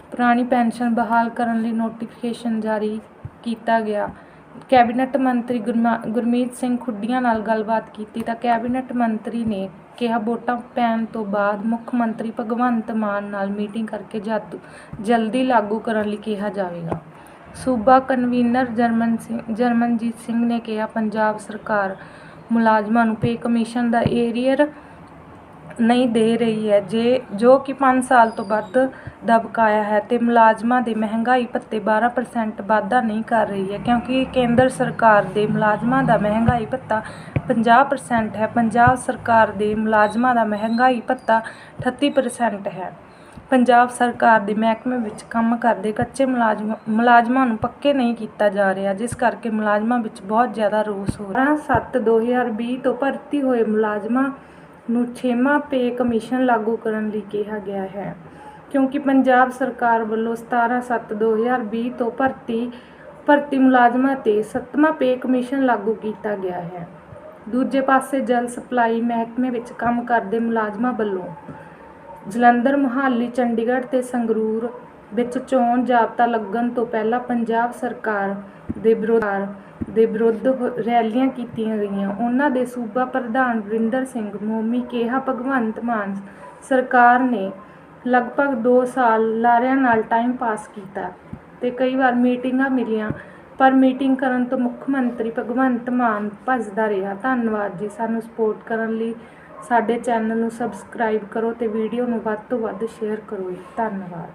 ਪੁਰਾਣੀ ਪੈਨਸ਼ਨ ਬਹਾਲ ਕਰਨ ਲਈ ਨੋਟੀਫਿਕੇਸ਼ਨ ਜਾਰੀ ਕੀਤਾ ਗਿਆ। ਕੈਬਨਿਟ ਮੰਤਰੀ ਗੁਰਮੀਤ ਸਿੰਘ ਖੁੱਡੀਆਂ ਨਾਲ ਗੱਲਬਾਤ ਕੀਤੀ ਤਾਂ ਕੈਬਨਿਟ ਮੰਤਰੀ ਨੇ ਕਿਹਾ, ਵੋਟਾਂ ਪੈਣ ਤੋਂ ਬਾਅਦ ਮੁੱਖ ਮੰਤਰੀ ਭਗਵੰਤ ਮਾਨ ਨਾਲ ਮੀਟਿੰਗ ਕਰਕੇ ਜਾਦੂ, ਜਲਦੀ ਲਾਗੂ ਕਰਨ ਲਈ ਕਿਹਾ ਜਾਵੇਗਾ। ਸੂਬਾ ਕਨਵੀਨਰ ਜਰਮਨ ਸਿੰਘ, ਜਰਮਨਜੀਤ ਸਿੰਘ ਨੇ ਕਿਹਾ, ਪੰਜਾਬ ਸਰਕਾਰ ਮੁਲਾਜ਼ਮਾਂ ਨੂੰ ਪੇ ਕਮਿਸ਼ਨ ਦਾ ਏਰੀਅਰ ਨਹੀਂ ਦੇ ਰਹੀ ਹੈ। ਜੇ, ਜੋ ਕਿ ਪੰਜ ਸਾਲ ਤੋਂ ਵੱਧ ਦਾ ਬਕਾਇਆ ਹੈ ਅਤੇ ਮੁਲਾਜ਼ਮਾਂ ਦੇ ਮਹਿੰਗਾਈ ਭੱਤੇ 12% ਵਾਧਾ ਨਹੀਂ ਕਰ ਰਹੀ ਹੈ ਕਿਉਂਕਿ ਕੇਂਦਰ ਸਰਕਾਰ ਦੇ ਮੁਲਾਜ਼ਮਾਂ ਦਾ ਮਹਿੰਗਾਈ ਭੱਤਾ 50% ਹੈ। ਪੰਜਾਬ ਸਰਕਾਰ ਦੇ ਮੁਲਾਜ਼ਮਾਂ ਦਾ ਮਹਿੰਗਾਈ ਭੱਤਾ 38% ਹੈ। ਪੰਜਾਬ ਸਰਕਾਰ ਦੇ ਮਹਿਕਮੇ ਵਿੱਚ ਕੰਮ ਕਰਦੇ ਕੱਚੇ ਮੁਲਾਜ਼ਮ, ਮੁਲਾਜ਼ਮਾਂ ਨੂੰ ਪੱਕੇ ਨਹੀਂ ਕੀਤਾ ਜਾ ਰਿਹਾ, ਜਿਸ ਕਰਕੇ ਮੁਲਾਜ਼ਮਾਂ ਵਿੱਚ ਬਹੁਤ ਜ਼ਿਆਦਾ ਰੋਸ ਹੋ ਰਿਹਾ 7 2020 ਤੋਂ ਭਰਤੀ ਹੋਏ ਮੁਲਾਜ਼ਮਾਂ ਨੂੰ ਛੇਵਾਂ ਪੇ ਕਮਿਸ਼ਨ ਲਾਗੂ ਕਰਨ ਲਈ ਕਿਹਾ ਗਿਆ ਹੈ, ਕਿਉਂਕਿ ਪੰਜਾਬ ਸਰਕਾਰ ਵੱਲੋਂ 17 7 2020 ਤੋਂ ਭਰਤੀ ਭਰਤੀ ਮੁਲਾਜ਼ਮਾਂ ਤੇ ਸੱਤਵਾਂ ਪੇ ਕਮਿਸ਼ਨ ਲਾਗੂ ਕੀਤਾ ਗਿਆ ਹੈ। ਦੂਜੇ ਪਾਸੇ ਜਲ ਸਪਲਾਈ ਮਹਿਕਮੇ ਵਿੱਚ ਕੰਮ ਕਰਦੇ ਮੁਲਾਜ਼ਮਾਂ ਵੱਲੋਂ ਜਲੰਧਰ, ਮੁਹਾਲੀ, ਚੰਡੀਗੜ੍ਹ ਤੇ ਸੰਗਰੂਰ ਵਿੱਚ ਚੋਣ ਜਾਬਤਾ ਲੱਗਣ ਤੋਂ ਪਹਿਲਾਂ ਪੰਜਾਬ ਸਰਕਾਰ ਦੇ ਵਿਰੋਧ ਦੇ ਵਿਰੁੱਧ ਰੈਲੀਆਂ ਕੀਤੀਆਂ ਗਈਆਂ। ਉਹਨਾਂ ਦੇ ਸੂਬਾ ਪ੍ਰਧਾਨ ਵਰਿੰਦਰ ਸਿੰਘ ਮੋਮੀ ਕਿਹਾ, ਭਗਵੰਤ ਮਾਨ ਸਰਕਾਰ ਨੇ ਲਗਭਗ 2 ਸਾਲ ਲਾਰਿਆਂ ਨਾਲ ਟਾਈਮ ਪਾਸ ਕੀਤਾ ਤੇ ਕਈ ਵਾਰ ਮੀਟਿੰਗਾਂ ਮਿਲੀਆਂ, ਪਰ ਮੀਟਿੰਗ ਕਰਨ ਤੋਂ ਮੁੱਖ ਮੰਤਰੀ ਭਗਵੰਤ ਮਾਨ ਭੱਜਦਾ ਰਿਹਾ। ਧੰਨਵਾਦ ਜੀ, ਸਾਨੂੰ ਸਪੋਰਟ ਕਰਨ ਲਈ। ਸਾਡੇ ਚੈਨਲ ਨੂੰ ਸਬਸਕ੍ਰਾਈਬ ਕਰੋ ਤੇ ਵੀਡੀਓ ਨੂੰ ਵੱਧ ਤੋਂ ਵੱਧ ਸ਼ੇਅਰ ਕਰੋ ਜੀ। ਧੰਨਵਾਦ।